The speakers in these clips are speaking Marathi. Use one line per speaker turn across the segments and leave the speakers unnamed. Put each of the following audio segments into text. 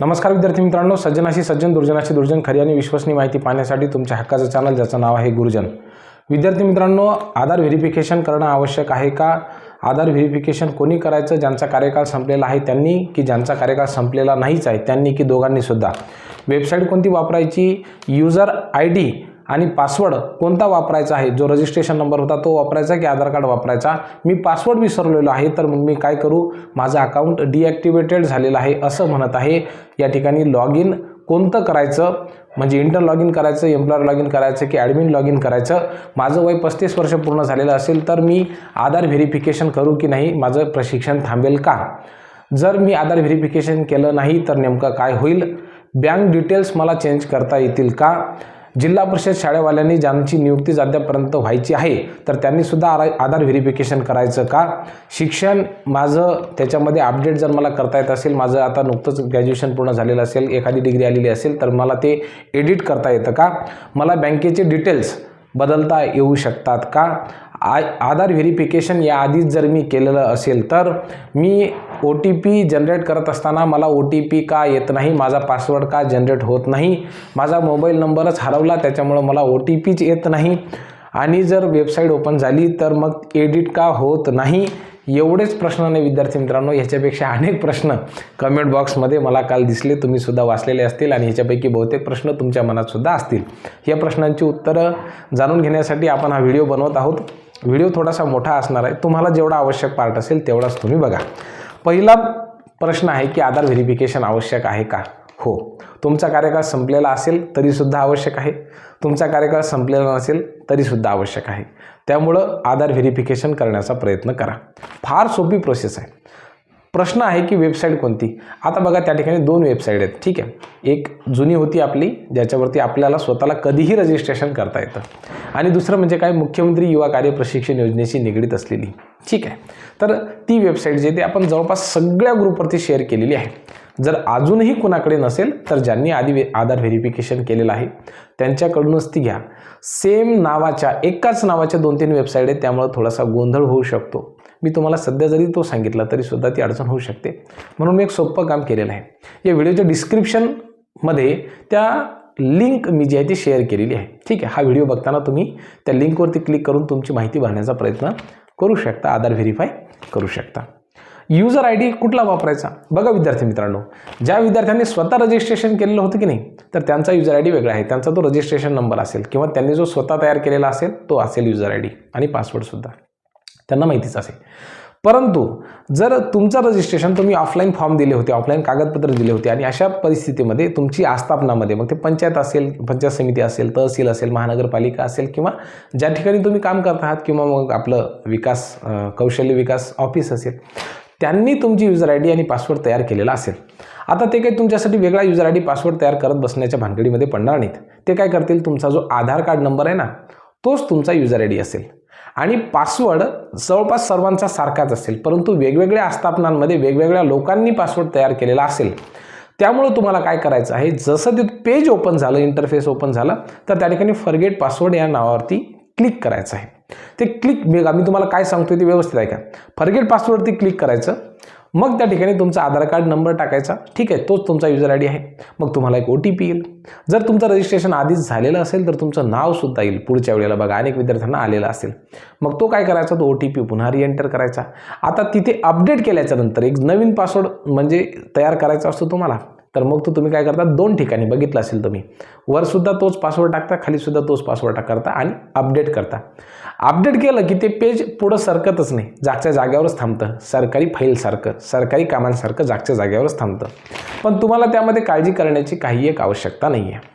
नमस्कार विद्यार्थी मित्रांनो सज्जनाशी सज्जन दुर्जनाशी दुर्जन खरी आणि विश्वसनीय माहिती पाहण्यासाठी तुमच्या हक्काचं चॅनल ज्याचं नाव आहे गुरुजन. विद्यार्थी मित्रांनो आधार व्हेरिफिकेशन करणं आवश्यक आहे का? आधार व्हेरिफिकेशन कोणी करायचं? ज्यांचा कार्यकाळ संपलेला आहे त्यांनी की ज्यांचा कार्यकाळ संपलेला नाहीच आहे त्यांनी की दोघांनी सुद्धा वेबसाईट कोणती वापरायची? युजर आय डी आणि पासवर्ड कोणता वापरायचा आहे? जो रजिस्ट्रेशन नंबर होता तो वापरायचा की आधार कार्ड वापरायचा? मी पासवर्ड विसरलेलो आहे तर मग मी काय करू? माझं अकाउंट डिॲक्टिवेटेड झालेलं आहे असं म्हणत आहे. या ठिकाणी लॉग इन कोणतं करायचं? म्हणजे इंटर लॉग इन करायचं एम्प्लॉयर लॉग इन करायचं की ॲडमिन लॉग इन करायचं? माझं वय पस्तीस वर्ष पूर्ण झालेलं असेल तर मी आधार व्हेरिफिकेशन करू की नाही? माझं प्रशिक्षण थांबेल का? जर मी आधार व्हेरिफिकेशन केलं नाही तर नेमकं काय होईल? बँक डिटेल्स मला चेंज करता येतील का? जिल्हा परिषद शाळेवाल्यांनी ज्यांची नियुक्ती अद्यापर्यंत व्हायची आहे तर त्यांनी सुद्धा आधार व्हेरिफिकेशन करायचं का? शिक्षण माझं त्याच्यामध्ये अपडेट जर मला करता येत असेल माझं आता नुकतंच ग्रॅज्युएशन पूर्ण झालेलं असेल एखादी डिग्री आलेली असेल तर मला ते एडिट करता येतं का? मला बँकेचे डिटेल्स बदलता येऊ शकतात का? आय आधार व्हेरिफिकेशन याआधीच जर मी केलेलं असेल तर मी ओ टी पी जनरेट करत असताना मला ओ टी पी का येत नाही माझा पासवर्ड का जनरेट होत नाही माझा मोबाईल नंबरच हरवला त्याच्यामुळं मला ओ टी पीच येत नाही. आणि जर वेबसाईट ओपन झाली तर मग एडिट का होत नाही? एवढेच प्रश्न नाही विद्यार्थी मित्रांनो ह्याच्यापेक्षा अनेक प्रश्न कमेंट बॉक्समध्ये मला काल दिसले. तुम्ही सुद्धा वाचलेले असतील आणि ह्याच्यापैकी बहुतेक प्रश्न तुमच्या मनात सुद्धा असतील. या प्रश्नांची उत्तरं जाणून घेण्यासाठी आपण हा व्हिडिओ बनवत आहोत. व्हिडिओ थोडासा मोठा असणार आहे. तुम्हाला जेवढा आवश्यक पार्ट असेल तेवढाच तुम्ही बघा. पहिला प्रश्न आहे की आधार व्हेरिफिकेशन आवश्यक आहे का? हो. तुमचा कार्यकाळ संपलेला असेल तरीसुद्धा आवश्यक आहे. तुमचा कार्यकाळ संपलेला नसेल तरीसुद्धा आवश्यक आहे. त्यामुळं आधार व्हेरिफिकेशन करण्याचा प्रयत्न करा. फार सोपी प्रोसेस आहे. प्रश्न आहे की वेबसाईट कोणती? आता बघा त्या ठिकाणी दोन वेबसाईट आहेत. ठीक आहे. एक जुनी होती आपली ज्याच्यावरती आपल्याला स्वतःला कधीही रजिस्ट्रेशन करता येतं. आणि दुसरं म्हणजे काय? मुख्यमंत्री युवा कार्य प्रशिक्षण योजनेशी निगडीत असलेली. ठीक आहे. तर ती वेबसाईट जी आहे ती आपण जवळपास सगळ्या ग्रुपवरती शेअर केलेली आहे. जर अजूनही कुणाकडे नसेल तर ज्यांनी आधी वे आधार व्हेरिफिकेशन केलेलं आहे त्यांच्याकडूनच ती घ्या. सेम नावाच्या एकाच नावाच्या दोन तीन वेबसाईट आहेत त्यामुळे थोडासा गोंधळ होऊ शकतो. मी तुम्हाला सध्या जरी तो सांगितला तरीसुद्धा ती अडचण होऊ शकते. म्हणून मी एक सोपं काम केलेलं आहे. या व्हिडिओच्या डिस्क्रिप्शनमध्ये त्या लिंक मी जी आहे ती शेअर केलेली आहे. ठीक आहे हा व्हिडिओ बघताना तुम्ही त्या लिंकवरती क्लिक करून तुमची माहिती भरण्याचा प्रयत्न करू शकता आधार व्हेरीफाय करू शकता. युजर आय डी कुठला वापरायचा? बघा विद्यार्थी मित्रांनो ज्या विद्यार्थ्यांनी स्वतः रजिस्ट्रेशन केलेलं होतं की नाही तर त्यांचा युजर आय डी वेगळा आहे. त्यांचा तो रजिस्ट्रेशन नंबर असेल किंवा त्यांनी जो स्वतः तयार केलेला असेल तो असेल युजर आय डी आणि पासवर्डसुद्धा त्यांना माहितीच असेल. परंतु जर तुमचं रजिस्ट्रेशन तुम्ही ऑफलाईन फॉर्म दिले होते ऑफलाईन कागदपत्र दिले होते आणि अशा परिस्थितीमध्ये तुमची आस्थापनामध्ये मग ते पंचायत असेल पंचायत समिती असेल तहसील असेल महानगरपालिका असेल किंवा ज्या ठिकाणी तुम्ही काम करत आहात किंवा मग आपलं विकास कौशल्य विकास ऑफिस असेल त्यांनी तुमची युजर आय डी आणि पासवर्ड तयार केलेला असेल. आता ते काही तुमच्यासाठी वेगळा युजर आय डी पासवर्ड तयार करत बसण्याच्या भानगडीमध्ये पडणार नाहीत. ते काय करतील? तुमचा जो आधार कार्ड नंबर आहे ना तोच तुमचा युजर आय डी असेल. आणि पासवर्ड जवळपास सर्वांचा सारखाच असेल परंतु वेगवेगळ्या आस्थापनांमध्ये वेगवेगळ्या लोकांनी पासवर्ड तयार केलेला असेल. त्यामुळं तुम्हाला काय करायचं आहे? जसं ते पेज ओपन झालं इंटरफेस ओपन झालं तर त्या ठिकाणी फरगेट पासवर्ड या नावावरती क्लिक करायचं आहे. ते क्लिक मेगा मी तुम्हाला काय सांगतोय ते व्यवस्थित आहे का फॉरगेट पासवर्डवरती क्लिक करायचं. मग त्या ठिकाणी तुमचा आधार कार्ड नंबर टाकायचा. ठीक आहे तोच तुमचा युजर आय डी आहे. मग तुम्हाला एक ओ टी पी येईल. जर तुमचं रजिस्ट्रेशन आधीच झालेलं असेल तर तुमचं नावसुद्धा येईल. पुढच्या वेळेला बघा अनेक विद्यार्थ्यांना आलेलं असेल. मग तो काय करायचा? तो ओ टी पी पुन्हा रिएंटर करायचा. आता तिथे अपडेट केल्याच्यानंतर एक नवीन पासवर्ड म्हणजे तयार करायचा असतो तुम्हाला. तर मग तो तुम्ही काय करता? दोन ठिकाणी बघितलं असेल तुम्ही. वरसुद्धा तोच पासवर्ड टाकता खालीसुद्धा तोच पासवर्ड करता आणि अपडेट करता. अपडेट केलं की ते पेज पुढं सरकतच नाही. जागच्या जागेवरच थांबतं. सरकारी फाईलसारखं सरकारी कामांसारखं जागच्या जागेवरच थांबतं. पण तुम्हाला त्यामध्ये काळजी करण्याची काही एक आवश्यकता नाही आहे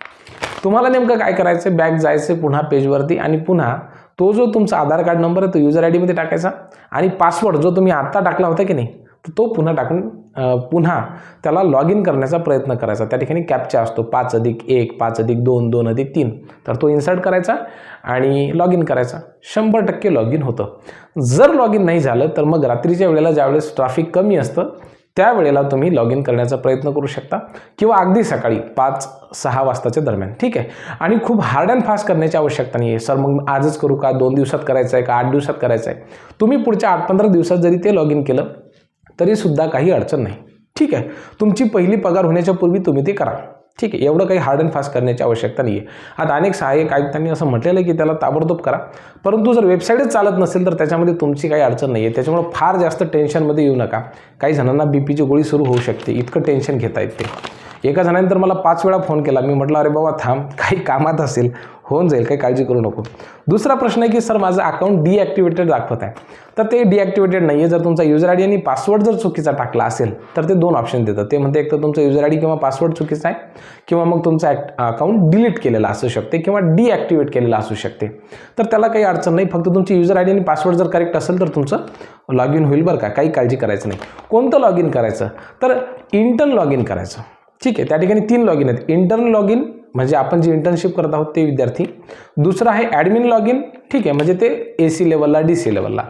तुम्हाला नेमकं काय करायचं बॅक जायचं पुन्हा पेजवरती आणि पुन्हा तो जो तुमचा आधार कार्ड नंबर आहे तो युजर आय डीमध्ये टाकायचा आणि पासवर्ड जो तुम्ही आत्ता टाकला होता की नाही तो पुन्हा टाकून पुन्हा त्याला लॉग इन करण्याचा प्रयत्न करायचा. त्या ठिकाणी कॅपचा असतो. पाच अधिक एक पाच अधिक दोन दोन अधिक तीन. तर तो इन्सर्ट करायचा आणि लॉग इन करायचा. शंभर टक्के लॉग इन होतं. जर लॉग इन नाही झालं तर मग रात्रीच्या वेळेला ज्यावेळेस ट्रॅफिक कमी असतं त्यावेळेला तुम्ही लॉग इन करण्याचा प्रयत्न करू शकता किंवा अगदी सकाळी पाच सहा वाजताच्या दरम्यान. ठीक आहे? आणि खूप हार्ड अँड फास्ट करण्याची आवश्यकता नाही आहे सर मग आजच करू का? दोन दिवसात करायचं आहे का? आठ दिवसात करायचं आहे तुम्ही पुढच्या आठ पंधरा दिवसात जरी ते लॉग इन केलं तरीसुद्धा काही अडचण नाही. ठीक आहे. तुमची पहिली पगार होण्याच्या पूर्वी तुम्ही ते करा. ठीक आहे. एवढं काही हार्ड अँड फास्ट करण्याची आवश्यकता नाही आहे आता अनेक सहाय्यक आयुक्तांनी असं म्हटलेलं आहे की त्याला ताबडतोब करा. परंतु जर वेबसाईटच चालत नसेल तर त्याच्यामध्ये तुमची काही अडचण नाही आहे त्याच्यामुळे फार जास्त टेन्शनमध्ये येऊ नका. काही जणांना बी पीची गोळी सुरू होऊ शकते. इतकं टेन्शन घेता येते एका जणानंतर मला पाच वेळा फोन केला. मी म्हटलं अरे बाबा थांब काही कामात असेल होऊन जाईल काही काळजी करू नको. दुसरा प्रश्न आहे की सर माझं अकाउंट डिॲक्टिवेटेड दाखवत आहे. तर ते डिॲक्टिवेटेड नाही आहे जर तुमचा युजर आय डी आणि पासवर्ड जर चुकीचा टाकला असेल तर ते दोन ऑप्शन देतात. ते म्हणते एक तर तुमचा युजर आय डी किंवा पासवर्ड चुकीचा आहे किंवा मग तुमचा अकाउंट डिलीट केलेला असू शकते किंवा डिॲक्टिवेट केलेला असू शकते. तर त्याला काही अडचण नाही. फक्त तुमची युजर आय डी आणि पासवर्ड जर करेक्ट असेल तर तुमचं लॉग इन होईल बरं का. काही काळजी करायचं नाही. कोणतं लॉग इन करायचं? तर इंटर्न लॉग इन करायचं. ठीक आहे त्या ठिकाणी तीन लॉग इन आहेत. इंटर्न लॉग इन म्हणजे आपण जे इंटर्नशिप करत आहोत ते विद्यार्थी. दुसरं आहे ॲडमिन लॉग इन ठीक आहे म्हणजे ते ए सी लेवलला डी सी लेवलला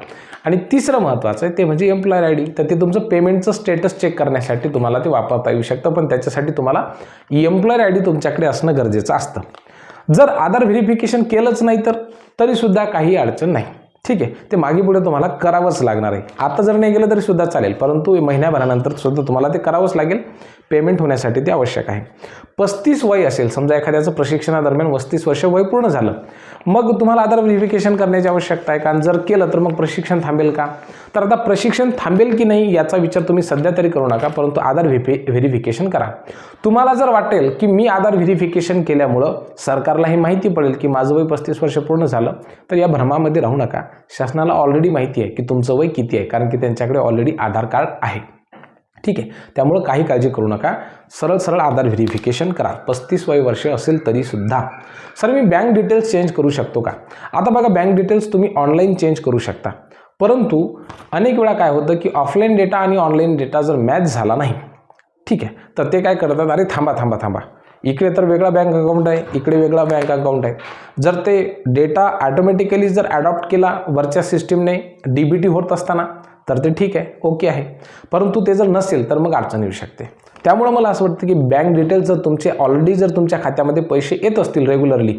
आणि तिसरं महत्त्वाचं आहे ते म्हणजे एम्प्लॉयर आय डी तर ते तुमचं पेमेंटचं स्टेटस चेक करण्यासाठी तुम्हाला ते वापरता येऊ शकतं पण त्याच्यासाठी तुम्हाला एम्प्लॉयर आय डी तुमच्याकडे असणं गरजेचं असतं. जर आधार व्हेरिफिकेशन केलंच नाही तर तरीसुद्धा काही अडचण नाही. ठीक आहे ते मागे पुढे तुम्हाला करावंच लागणार आहे. आता जर नाही गेलं तरीसुद्धा चालेल परंतु महिन्याभरानंतर सुद्धा तुम्हाला ते करावंच लागेल. पेमेंट होण्यासाठी ते आवश्यक आहे. पस्तीस वय असेल समजा एखाद्याचं प्रशिक्षणादरम्यान पस्तीस वर्ष वय पूर्ण झालं मग तुम्हाला आधार व्हेरिफिकेशन करण्याची आवश्यकता आहे कारण जर केलं तर मग प्रशिक्षण थांबेल का? तर आता प्रशिक्षण थांबेल की नाही याचा विचार तुम्ही सध्या तरी करू नका परंतु आधार व्हेपि व्हेरिफिकेशन करा. तुम्हाला जर वाटेल की मी आधार व्हेरिफिकेशन केल्यामुळं सरकारला ही माहिती पडेल की माझं वय पस्तीस वर्ष पूर्ण झालं तर या भ्रमामध्ये राहू नका. शासनाला ऑलरेडी माहिती आहे की तुमचं वय किती आहे कारण की त्यांच्याकडे ऑलरेडी आधार कार्ड आहे. ठीक आहे. त्यामुळं काही काळजी करू नका. सरळ सरळ आधार व्हेरिफिकेशन करा. पस्तीस वय वर्ष असेल तरीसुद्धा सर मी बँक डिटेल्स चेंज करू शकतो का? आता बघा बँक डिटेल्स तुम्ही ऑनलाईन चेंज करू शकता. परंतु अनेक वेळा काय होतं की ऑफलाईन डेटा आणि ऑनलाईन डेटा जर मॅच झाला नाही ठीक आहे तर ते काय करतात अरे थांबा थांबा थांबा. इकडे तर वेगळा बँक अकाउंट आहे इकडे वेगळा बँक अकाउंट आहे. जर ते डेटा ॲटोमॅटिकली जर ॲडॉप्ट केला वरच्या सिस्टीमने डी बी टी होत असताना तर ते ठीक आहे ओके आहे. परंतु ते जर नसेल तर मग अडचण येऊ शकते. त्यामुळं मला असं वाटतं की बँक डिटेल्स जर तुमचे ऑलरेडी जर तुमच्या खात्यामध्ये पैसे येत असतील रेग्युलरली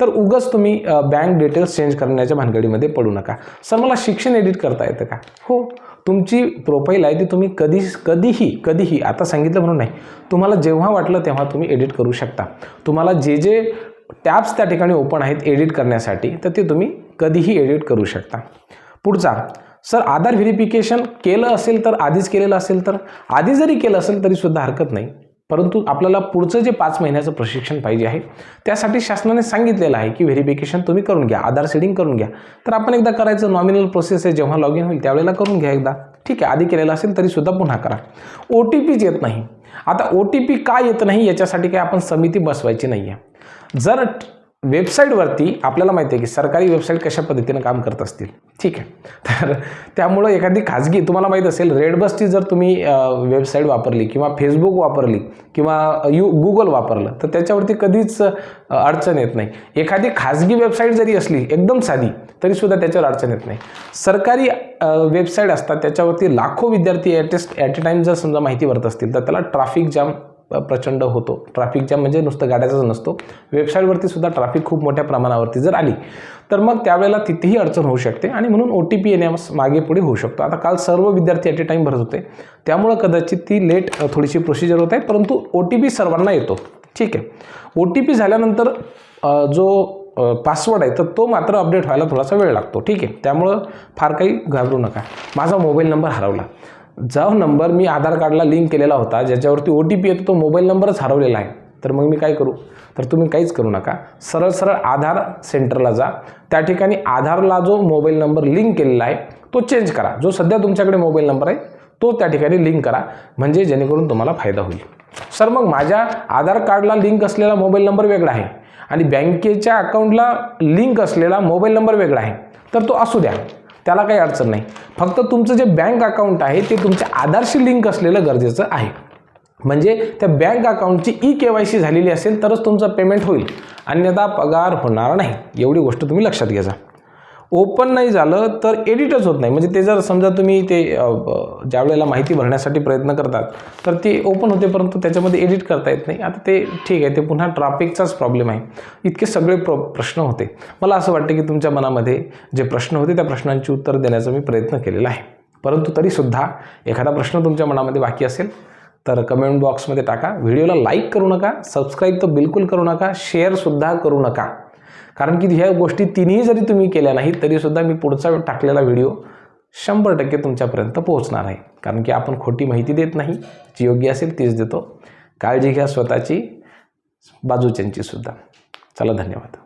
तर उगच तुम्ही बँक डिटेल्स चेंज करण्याच्या भानगडीमध्ये पडू नका. सर मला शिक्षण एडिट करता येतं का? हो. तुमची प्रोफाईल आहे ती तुम्ही कधी कधीही कधीही आता सांगितलं म्हणून नाही तुम्हाला जेव्हा वाटलं तेव्हा तुम्ही एडिट करू शकता. तुम्हाला जे जे टॅब्स त्या ठिकाणी ओपन आहेत एडिट करण्यासाठी तर ते तुम्ही कधीही एडिट करू शकता. पुढचा सर आधार व्हेरिफिकेशन केलं असेल तर आधीच केलेलं असेल तर आधी जरी केलं असेल तरीसुद्धा हरकत नाही. परंतु आपल्याला पुढचं जे पाच महिन्याचं प्रशिक्षण पाहिजे आहे त्यासाठी शासनाने सांगितलेलं आहे की व्हेरिफिकेशन तुम्ही करून घ्या आधार सेडिंग करून घ्या. तर आपण एकदा करायचं नॉमिनल प्रोसेस आहे जेव्हा लॉग इन होईल त्यावेळेला करून घ्या एकदा. ठीक आहे आधी केलेलं असेल तरीसुद्धा पुन्हा करा. ओ टी पीच येत नाही. आता ओ टी पी का येत नाही याच्यासाठी काही आपण समिती बसवायची नाही आहे जर वेबसाईटवरती आपल्याला माहिती आहे की सरकारी वेबसाईट कशा पद्धतीनं काम करत असतील. ठीक आहे. तर त्यामुळं एखादी खाजगी तुम्हाला माहीत असेल रेडबसची जर तुम्ही वेबसाईट वापरली किंवा फेसबुक वापरली किंवा यू गुगल वापरलं तर त्याच्यावरती कधीच अडचण येत नाही. एखादी खाजगी वेबसाईट जरी असली एकदम साधी तरीसुद्धा त्याच्यावर अडचण येत नाही. सरकारी वेबसाईट असतात त्याच्यावरती लाखो विद्यार्थी ॲटेस्ट ॲट ए टाईम जर समजा माहिती भरत असतील तर त्याला ट्राफिक जाम प्रचंड होतो. ट्रॅफिक जॅम म्हणजे नुसतं गाड्याचाच नसतो. वेबसाईटवरती सुद्धा ट्रॅफिक खूप मोठ्या प्रमाणावरती जर आली तर मग त्यावेळेला तिथेही अडचण होऊ शकते आणि म्हणून ओ टी पी येण्यास मागे पुढे होऊ शकतो. आता काल सर्व विद्यार्थी ॲट ए टाईम भरत होते. त्यामुळं कदाचित ती लेट थोडीशी प्रोसिजर होत आहे परंतु ओ टी पी सर्वांना येतो. ठीक आहे. ओ टी पी झाल्यानंतर जो पासवर्ड आहे तर तो मात्र अपडेट व्हायला थोडासा वेळ लागतो. ठीक आहे. त्यामुळं फार काही घाबरू नका. माझा मोबाईल नंबर हरवला. जो नंबर मी आधार कार्डला लिंक केलेला होता ज्याच्यावरती ओ टी पी येतो तो मोबाईल नंबरच हरवलेला आहे. तर मग मी काय करू? तर तुम्ही काहीच करू नका. सरळ सरळ आधार सेंटरला जा. त्या ठिकाणी आधारला जो मोबाईल नंबर लिंक केलेला आहे तो चेंज करा. जो सध्या तुमच्याकडे मोबाईल नंबर आहे तो त्या ठिकाणी लिंक करा. म्हणजे जेणेकरून तुम्हाला फायदा होईल. सर मग माझ्या आधार कार्डला लिंक असलेला मोबाईल नंबर वेगळा आहे आणि बँकेच्या अकाउंटला लिंक असलेला मोबाईल नंबर वेगळा आहे तर तो असू द्या. त्याला काही अडचण नाही. फक्त तुमचं जे बँक अकाउंट आहे ते तुमच्या आधारशी लिंक असलेलं गरजेचं आहे. म्हणजे त्या बँक अकाउंटची ई के वाय सी झालेली असेल तरच तुमचं पेमेंट होईल. अन्यथा पगार होणार नाही. एवढी गोष्ट तुम्ही लक्षात घ्यायचा ओपन नाही झालं तर एडिटच होत नाही. म्हणजे ते जर समजा तुम्ही ते ज्या वेळेला माहिती भरण्यासाठी प्रयत्न करतात तर ते ओपन होते परंतु त्याच्यामध्ये एडिट करता येत नाही. आता ते ठीक आहे ते पुन्हा ट्राफिकचाच प्रॉब्लेम आहे. इतके सगळे प्र प्रश्न होते. मला असं वाटतं की तुमच्या मनामध्ये जे प्रश्न होते त्या प्रश्नांची उत्तर देण्याचा मी प्रयत्न केलेला आहे. परंतु तरीसुद्धा एखादा प्रश्न तुमच्या मनामध्ये बाकी असेल तर कमेंट बॉक्समध्ये टाका. व्हिडिओला लाईक करू नका सबस्क्राईब तर बिलकुल करू नका शेअरसुद्धा करू नका. कारण की ह्या गोष्टी तिन्ही जरी तुम्ही केल्या नाही तरीसुद्धा मी पुढचा टाकलेला व्हिडिओ शंभर टक्के तुमच्यापर्यंत पोहोचणार आहे. कारण की आपण खोटी माहिती देत नाही जी योग्य असेल तीच देतो. काळजी घ्या स्वतःची बाजूच्यांची सुद्धा. चला धन्यवाद.